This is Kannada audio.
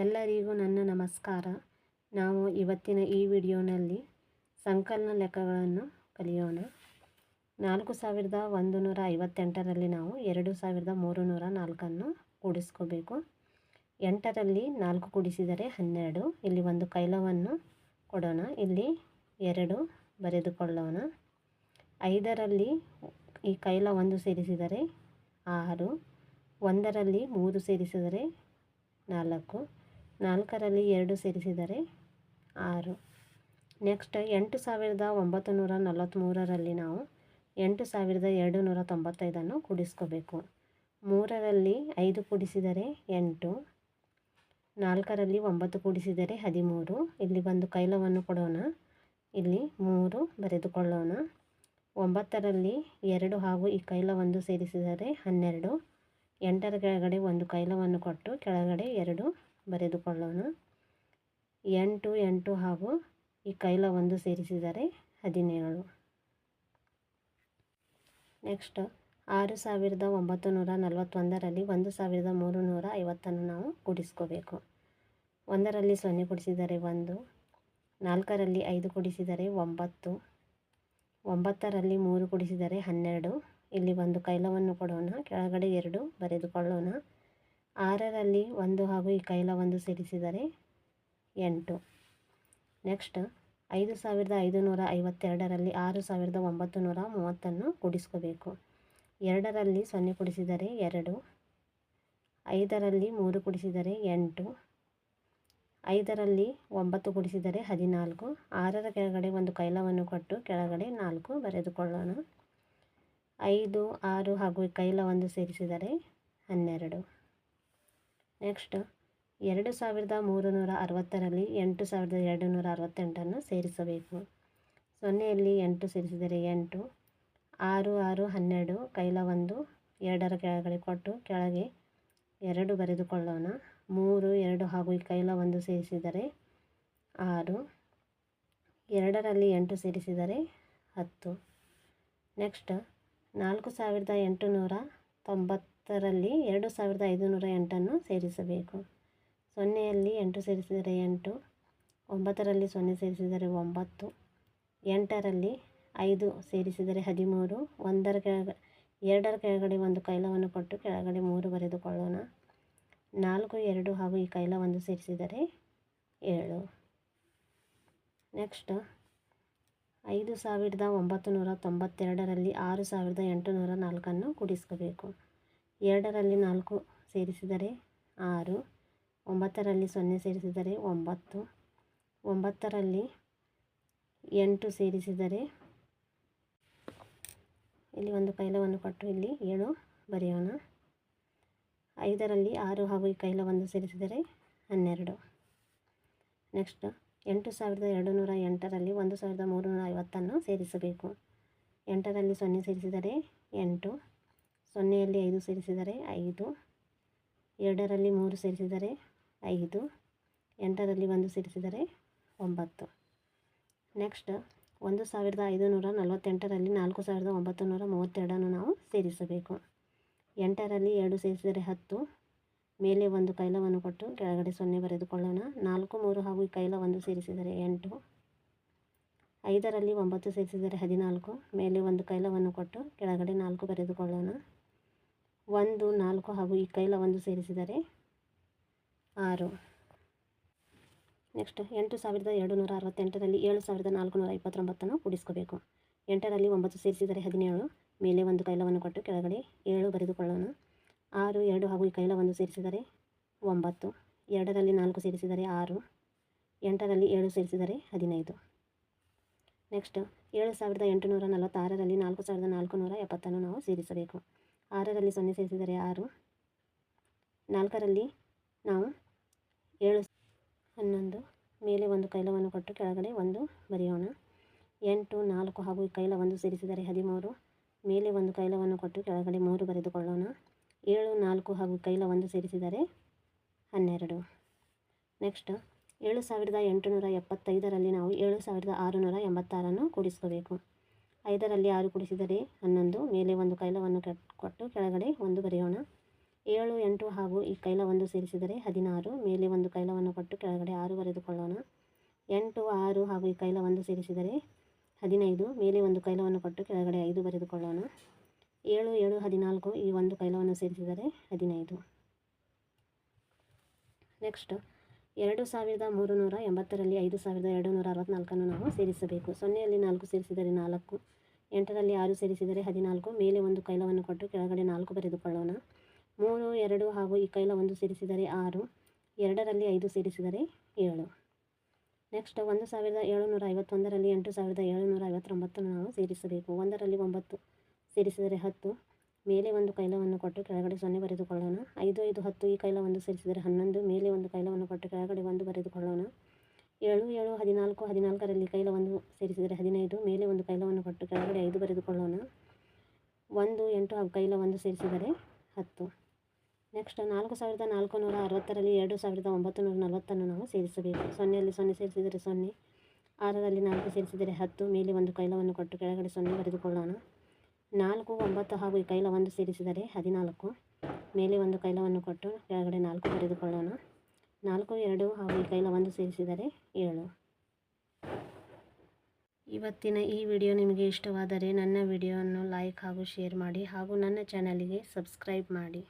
ಎಲ್ಲರಿಗೂ ನನ್ನ ನಮಸ್ಕಾರ. ನಾವು ಇವತ್ತಿನ ಈ ವಿಡಿಯೋನಲ್ಲಿ ಸಂಕಲನ ಲೆಕ್ಕಗಳನ್ನು ಕಲಿಯೋಣ. ನಾಲ್ಕು ಸಾವಿರದ ಒಂದು ನೂರ ಐವತ್ತೆಂಟರಲ್ಲಿ ನಾವು ಎರಡು ಸಾವಿರದ ಮೂರು ನೂರ ನಾಲ್ಕನ್ನು ಕೂಡಿಸ್ಕೋಬೇಕು. ಎಂಟರಲ್ಲಿ ನಾಲ್ಕು ಕೂಡಿಸಿದರೆ ಹನ್ನೆರಡು. ಇಲ್ಲಿ ಒಂದು ಕೈಲವನ್ನು ಕೊಡೋಣ. ಇಲ್ಲಿ ಎರಡು ಬರೆದುಕೊಳ್ಳೋಣ. ಐದರಲ್ಲಿ ಈ ಕೈಲ ಒಂದು ಸೇರಿಸಿದರೆ ಆರು. ಒಂದರಲ್ಲಿ ಮೂರು ಸೇರಿಸಿದರೆ ನಾಲ್ಕು. ನಾಲ್ಕರಲ್ಲಿ ಎರಡು ಸೇರಿಸಿದರೆ ಆರು. ನೆಕ್ಸ್ಟ್, ಎಂಟು ಸಾವಿರದ ಒಂಬತ್ತು ನೂರ ನಲವತ್ತ್ಮೂರರಲ್ಲಿ ನಾವು ಎಂಟು ಸಾವಿರದ ಎರಡು ನೂರ ತೊಂಬತ್ತೈದನ್ನು ಕೂಡಿಸ್ಕೋಬೇಕು. ಮೂರರಲ್ಲಿ ಐದು ಕೂಡಿಸಿದರೆ ಎಂಟು, ನಾಲ್ಕರಲ್ಲಿ ಒಂಬತ್ತು ಕೂಡಿಸಿದರೆ ಹದಿಮೂರು. ಇಲ್ಲಿ ಒಂದು ಕೈಲವನ್ನು ಕೊಡೋಣ. ಇಲ್ಲಿ ಮೂರು ಬರೆದುಕೊಳ್ಳೋಣ. ಒಂಬತ್ತರಲ್ಲಿ ಎರಡು ಹಾಗೂ ಈ ಕೈಲ ಒಂದು ಸೇರಿಸಿದರೆ ಹನ್ನೆರಡು. ಎಂಟರ ಕೆಳಗಡೆ ಒಂದು ಕೈಲವನ್ನು ಕೊಟ್ಟು ಕೆಳಗಡೆ ಎರಡು. ಬರೆದುಕೊಳ್ಳೋಣ. ಎಂಟು ಎಂಟು ಹಾಗೂ ಈ ಕೈಲ ಒಂದು ಸೇರಿಸಿದರೆ ಹದಿನೇಳು. ನೆಕ್ಸ್ಟ್, ಆರು ಸಾವಿರದ ಒಂಬತ್ತು ನೂರ ನಲವತ್ತೊಂದರಲ್ಲಿ ಒಂದು ಸಾವಿರದ ಮೂರು ನೂರ ಐವತ್ತನ್ನು ನಾವು ಕೂಡಿಸ್ಕೋಬೇಕು. ಒಂದರಲ್ಲಿ ಸೊನ್ನೆ ಕೂಡಿಸಿದರೆ ಒಂದು, ನಾಲ್ಕರಲ್ಲಿ ಐದು ಕೂಡಿಸಿದರೆ ಒಂಬತ್ತು, ಒಂಬತ್ತರಲ್ಲಿ ಮೂರು ಕೂಡಿಸಿದರೆ ಹನ್ನೆರಡು. ಇಲ್ಲಿ ಒಂದು ಕೈಲವನ್ನು ಕೊಡೋಣ, ಕೆಳಗಡೆ ಎರಡು ಬರೆದುಕೊಳ್ಳೋಣ. ಆರರಲ್ಲಿ ಒಂದು ಹಾಗೂ ಈ ಕೈಲ ಒಂದು ಸೇರಿಸಿದರೆ ಎಂಟು. ನೆಕ್ಸ್ಟ್, ಐದು ಸಾವಿರದ ಐದು ನೂರ ಐವತ್ತೆರಡರಲ್ಲಿ ಆರು ಸಾವಿರದ ಒಂಬತ್ತು ನೂರ ಮೂವತ್ತನ್ನು ಕೂಡಿಸ್ಕೋಬೇಕು. ಎರಡರಲ್ಲಿ ಸೊನ್ನೆ ಕೂಡಿಸಿದರೆ ಎರಡು. ಐದರಲ್ಲಿ ಮೂರು ಕೂಡಿಸಿದರೆ ಎಂಟು. ಐದರಲ್ಲಿ ಒಂಬತ್ತು ಕೂಡಿಸಿದರೆ ಹದಿನಾಲ್ಕು. ಆರರ ಕೆಳಗಡೆ ಒಂದು ಕೈಲವನ್ನು ಕೊಟ್ಟು ಕೆಳಗಡೆ ನಾಲ್ಕು ಬರೆದುಕೊಳ್ಳೋಣ. ಐದು, ಆರು ಹಾಗೂ ಕೈಲ ಒಂದು ಸೇರಿಸಿದರೆ ಹನ್ನೆರಡು. ನೆಕ್ಸ್ಟ್ ಎರಡು ಸಾವಿರದ ಮೂರು ನೂರ ಅರವತ್ತರಲ್ಲಿ ಎಂಟು ಸಾವಿರದ ಎರಡು ನೂರ ಅರವತ್ತೆಂಟನ್ನು ಸೇರಿಸಬೇಕು. ಸೊನ್ನೆಯಲ್ಲಿ ಎಂಟು ಸೇರಿಸಿದರೆ ಎಂಟು. ಆರು ಆರು, ಹನ್ನೆರಡು ಕೈಲ ಒಂದು ಎರಡರ ಕೆಳಗಡೆ ಕೊಟ್ಟು ಕೆಳಗೆ ಎರಡು ಬರೆದುಕೊಳ್ಳೋಣ. ಮೂರು, ಎರಡು ಹಾಗೂ ಕೈಲ ಒಂದು ಸೇರಿಸಿದರೆ ಆರು. ಎರಡರಲ್ಲಿ ಎಂಟು ಸೇರಿಸಿದರೆ ಹತ್ತು. ನೆಕ್ಸ್ಟ್ ನಾಲ್ಕು ಸಾವಿರದ ಎಂಟು ನೂರ ಎಂಟುನೂರ ತೊಂಬತ್ತರಲ್ಲಿ ಎರಡು ಸಾವಿರದ ಐದುನೂರ ಎಂಟನ್ನು ಸೇರಿಸಬೇಕು. ಸೊನ್ನೆಯಲ್ಲಿ ಎಂಟು ಸೇರಿಸಿದರೆ ಎಂಟು, ಒಂಬತ್ತರಲ್ಲಿ ಸೊನ್ನೆ ಸೇರಿಸಿದರೆ ಒಂಬತ್ತು, ಎಂಟರಲ್ಲಿ ಐದು ಸೇರಿಸಿದರೆ ಹದಿಮೂರು, ಒಂದರ ಕೆಳಗ, ಎರಡರ ಕೆಳಗಡೆ ಒಂದು ಕೈಲವನ್ನು ಕೊಟ್ಟು ಕೆಳಗಡೆ ಮೂರು ಬರೆದುಕೊಳ್ಳೋಣ. ನಾಲ್ಕು, ಎರಡು ಹಾಗೂ ಈ ಕೈಲ ಒಂದು ಸೇರಿಸಿದರೆ ಏಳು. ನೆಕ್ಸ್ಟ್, ಐದು ಸಾವಿರದ ಒಂಬತ್ತು ನೂರ ತೊಂಬತ್ತೆರಡರಲ್ಲಿ ಆರು ಸಾವಿರದ ಎಂಟುನೂರ ನಾಲ್ಕನ್ನು ಕೂಡಿಸ್ಕೋಬೇಕು. ಎರಡರಲ್ಲಿ ನಾಲ್ಕು ಸೇರಿಸಿದರೆ ಆರು, ಒಂಬತ್ತರಲ್ಲಿ ಸೊನ್ನೆ ಸೇರಿಸಿದರೆ ಒಂಬತ್ತು, ಒಂಬತ್ತರಲ್ಲಿ ಎಂಟು ಸೇರಿಸಿದರೆ ಇಲ್ಲಿ ಒಂದು ಕೈಲವನ್ನು ಕೊಟ್ಟು ಇಲ್ಲಿ ಏಳು ಬರೆಯೋಣ. ಐದರಲ್ಲಿ ಆರು ಹಾಗೂ ಈ ಕೈಲ ಒಂದು ಸೇರಿಸಿದರೆ ಹನ್ನೆರಡು. ನೆಕ್ಸ್ಟ್, ಎಂಟು ಸಾವಿರದ ಎರಡು ನೂರ ಎಂಟರಲ್ಲಿ ಒಂದು ಸಾವಿರದ ಮೂರು ನೂರ ಐವತ್ತನ್ನು ಸೇರಿಸಬೇಕು. ಎಂಟರಲ್ಲಿ ಸೊನ್ನೆ ಸೇರಿಸಿದರೆ ಎಂಟು ಸೊನ್ನೆಯಲ್ಲಿ ಐದು ಸೇರಿಸಿದರೆ ಐದು, ಎರಡರಲ್ಲಿ ಮೂರು ಸೇರಿಸಿದರೆ ಐದು, ಎಂಟರಲ್ಲಿ ಒಂದು ಸೇರಿಸಿದರೆ ಒಂಬತ್ತು. ನೆಕ್ಸ್ಟ್, ಒಂದು ಸಾವಿರದ ಐದುನೂರ ನಲವತ್ತೆಂಟರಲ್ಲಿ ನಾಲ್ಕು ಸಾವಿರದ ಒಂಬತ್ತು ನೂರ ಮೂವತ್ತೆರಡನ್ನು ನಾವು ಸೇರಿಸಬೇಕು. ಎಂಟರಲ್ಲಿ ಎರಡು ಸೇರಿಸಿದರೆ ಹತ್ತು, ಮೇಲೆ ಒಂದು ಕೈಲವನ್ನು ಕೊಟ್ಟು ಕೆಳಗಡೆ ಸೊನ್ನೆ ಬರೆದುಕೊಳ್ಳೋಣ. ನಾಲ್ಕು, ಮೂರು ಹಾಗೂ ಕೈಲ ಒಂದು ಸೇರಿಸಿದರೆ ಎಂಟು, ಐದರಲ್ಲಿ ಒಂಬತ್ತು ಸೇರಿಸಿದರೆ ಹದಿನಾಲ್ಕು, ಮೇಲೆ ಒಂದು ಕೈಲವನ್ನು ಕೊಟ್ಟು ಕೆಳಗಡೆ ನಾಲ್ಕು ಬರೆದುಕೊಳ್ಳೋಣ. ಒಂದು, ನಾಲ್ಕು ಹಾಗೂ ಈ ಕೈಲ ಒಂದು ಸೇರಿಸಿದರೆ ಆರು. ನೆಕ್ಸ್ಟ್, ಎಂಟು ಸಾವಿರದ ಎರಡು ನೂರ ಅರವತ್ತೆಂಟರಲ್ಲಿ ಏಳು ಸಾವಿರದ ನಾಲ್ಕು ನೂರ ಇಪ್ಪತ್ತೊಂಬತ್ತನ್ನು ಕೂಡಿಸ್ಕೋಬೇಕು. ಎಂಟರಲ್ಲಿ ಒಂಬತ್ತು ಸೇರಿಸಿದರೆ ಹದಿನೇಳು, ಮೇಲೆ ಒಂದು ಕೈಲವನ್ನು ಕೊಟ್ಟು ಕೆಳಗಡೆ ಏಳು ಬರೆದುಕೊಳ್ಳೋಣ. ಆರು, ಎರಡು ಹಾಗೂ ಈ ಕೈಲ ಒಂದು ಸೇರಿಸಿದರೆ ಒಂಬತ್ತು, ಎರಡರಲ್ಲಿ ನಾಲ್ಕು ಸೇರಿಸಿದರೆ ಆರು, ಎಂಟರಲ್ಲಿ ಏಳು ಸೇರಿಸಿದರೆ ಹದಿನೈದು. ನೆಕ್ಸ್ಟ್, ಏಳು ಸಾವಿರದ ಎಂಟುನೂರ ನಲವತ್ತಾರರಲ್ಲಿ ನಾಲ್ಕು ಸಾವಿರದ ನಾಲ್ಕು ನೂರ ಎಪ್ಪತ್ತನ್ನು ನಾವು ಸೇರಿಸಬೇಕು. ಆರರಲ್ಲಿ ಸೊನ್ನೆ ಸೇರಿಸಿದರೆ ಆರು. ನಾಲ್ಕರಲ್ಲಿ ನಾವು ಏಳು. ಹನ್ನೊಂದು. ಮೇಲೆ ಒಂದು ಕೈಲವನ್ನು ಕೊಟ್ಟು ಕೆಳಗಡೆ ಒಂದು ಬರೆಯೋಣ. ಎಂಟು, ನಾಲ್ಕು ಹಾಗೂ ಕೈಲ ಒಂದು ಸೇರಿಸಿದರೆ ಹದಿಮೂರು. ಮೇಲೆ ಒಂದು ಕೈಲವನ್ನು ಕೊಟ್ಟು ಕೆಳಗಡೆ ಮೂರು ಬರೆದುಕೊಳ್ಳೋಣ. ಏಳು, ನಾಲ್ಕು ಹಾಗೂ ಕೈಲ ಒಂದು ಸೇರಿಸಿದರೆ ಹನ್ನೆರಡು. ನೆಕ್ಸ್ಟ್, ಏಳು ಸಾವಿರದ ಎಂಟುನೂರ ಎಪ್ಪತ್ತೈದರಲ್ಲಿ ನಾವು ಏಳು ಸಾವಿರದ ಆರುನೂರ ಎಂಬತ್ತಾರನ್ನು ಕೂಡಿಸ್ಕೋಬೇಕು. ಐದರಲ್ಲಿ ಆರು ಕೂಡಿಸಿದರೆ ಹನ್ನೊಂದು. ಮೇಲೆ ಒಂದು ಕೈಲವನ್ನು ಕೊಟ್ಟು ಕೆಳಗಡೆ ಒಂದು ಬರೆಯೋಣ. ಏಳು, ಎಂಟು ಹಾಗೂ ಈ ಕೈಲ ಒಂದು ಸೇರಿಸಿದರೆ ಹದಿನಾರು. ಮೇಲೆ ಒಂದು ಕೈಲವನ್ನು ಕೊಟ್ಟು ಕೆಳಗಡೆ ಆರು ಬರೆದುಕೊಳ್ಳೋಣ. ಎಂಟು, ಆರು ಹಾಗೂ ಈ ಕೈಲ ಒಂದು ಸೇರಿಸಿದರೆ ಹದಿನೈದು. ಮೇಲೆ ಒಂದು ಕೈಲವನ್ನು ಕೊಟ್ಟು ಕೆಳಗಡೆ ಐದು ಬರೆದುಕೊಳ್ಳೋಣ. ಏಳು ಏಳು, ಹದಿನಾಲ್ಕು ಈ ಒಂದು ಕೈಲವನ್ನು ಸೇರಿಸಿದರೆ ಹದಿನೈದು. ನೆಕ್ಸ್ಟ್. ಎರಡು ಸಾವಿರದ ಮೂರು ನೂರ ಎಂಬತ್ತರಲ್ಲಿ, ಐದು ಸಾವಿರದ ಎರಡು ನೂರ ಅರವತ್ತ್ನಾಲ್ಕನ್ನು ನಾವು ಸೇರಿಸಬೇಕು. ಸೊನ್ನೆಯಲ್ಲಿ ನಾಲ್ಕು ಸೇರಿಸಿದರೆ ನಾಲ್ಕು, ಎಂಟರಲ್ಲಿ ಆರು ಸೇರಿಸಿದರೆ ಹದಿನಾಲ್ಕು, ಮೇಲೆ ಒಂದು ಕೈಲವನ್ನು ಕೊಟ್ಟು ಕೆಳಗಡೆ ನಾಲ್ಕು ಬರೆದುಕೊಳ್ಳೋಣ. ಮೂರು, ಎರಡು ಹಾಗೂ ಈ ಕೈಲ ಒಂದು ಸೇರಿಸಿದರೆ ಆರು, ಎರಡರಲ್ಲಿ ಐದು ಸೇರಿಸಿದರೆ ಏಳು. ನೆಕ್ಸ್ಟ್, ಒಂದು ಸಾವಿರದ ಏಳುನೂರ ಐವತ್ತೊಂದರಲ್ಲಿ ಎಂಟು ಸಾವಿರದ ಏಳುನೂರ ಐವತ್ತೊಂಬತ್ತನ್ನು ನಾವು ಸೇರಿಸಬೇಕು. ಒಂದರಲ್ಲಿ ಒಂಬತ್ತು ಸೇರಿಸಿದರೆ ಹತ್ತು ಮೇಲೆ ಒಂದು ಕೈಲವನ್ನು ಕೊಟ್ಟು ಕೆಳಗಡೆ ಸೊನ್ನೆ ಬರೆದುಕೊಳ್ಳೋಣ. ಐದು ಐದು, ಹತ್ತು ಈ ಕೈಲವನ್ನು ಸೇರಿಸಿದರೆ ಹನ್ನೊಂದು, ಮೇಲೆ ಒಂದು ಕೈಲವನ್ನು ಕೊಟ್ಟು ಕೆಳಗಡೆ ಒಂದು ಬರೆದುಕೊಳ್ಳೋಣ. ಏಳು ಏಳು, ಹದಿನಾಲ್ಕು, ಹದಿನಾಲ್ಕರಲ್ಲಿ ಕೈಲವನ್ನು ಸೇರಿಸಿದರೆ ಹದಿನೈದು, ಮೇಲೆ ಒಂದು ಕೈಲವನ್ನು ಕೊಟ್ಟು ಕೆಳಗಡೆ ಐದು ಬರೆದುಕೊಳ್ಳೋಣ. ಒಂದು, ಎಂಟು ಹಾಗೂ ಕೈಲ ಸೇರಿಸಿದರೆ ಹತ್ತು. ನೆಕ್ಸ್ಟ್, ನಾಲ್ಕು ಸಾವಿರದ ನಾಲ್ಕು ನೂರ ಅರವತ್ತರಲ್ಲಿ ಎರಡು ಸಾವಿರದ ಒಂಬತ್ತು ನೂರ ನಲವತ್ತನ್ನು ನಾವು ಸೇರಿಸಬೇಕು. ಸೊನ್ನೆಯಲ್ಲಿ ಸೊನ್ನೆ ಸೇರಿಸಿದರೆ ಸೊನ್ನೆ, ಆರರಲ್ಲಿ ನಾಲ್ಕು ಸೇರಿಸಿದರೆ ಹತ್ತು, ಮೇಲೆ ಒಂದು ಕೈಲವನ್ನು ಕೊಟ್ಟು ಕೆಳಗಡೆ ಸೊನ್ನೆ ಬರೆದುಕೊಳ್ಳೋಣ. ನಾಲ್ಕು, ಒಂಬತ್ತು ಹಾಗೂ ಈ ಕೈಲ ಒಂದು ಸೇರಿಸಿದರೆ ಹದಿನಾಲ್ಕು. ಮೇಲೆ ಒಂದು ಕೈಲವನ್ನು ಕೊಟ್ಟು ಕೆಳಗಡೆ ನಾಲ್ಕು ಬರೆದುಕೊಳ್ಳೋಣ. ನಾಲ್ಕು, ಎರಡು ಹಾಗೂ ಈ ಕೈಲ ಒಂದು ಸೇರಿಸಿದರೆ ಏಳು. ಇವತ್ತಿನ ಈ ವಿಡಿಯೋ ನಿಮಗೆ ಇಷ್ಟವಾದರೆ ನನ್ನ ವಿಡಿಯೋವನ್ನು ಲೈಕ್ ಹಾಗೂ ಶೇರ್ ಮಾಡಿ ಹಾಗೂ ನನ್ನ ಚಾನಲಿಗೆ ಸಬ್ಸ್ಕ್ರೈಬ್ ಮಾಡಿ.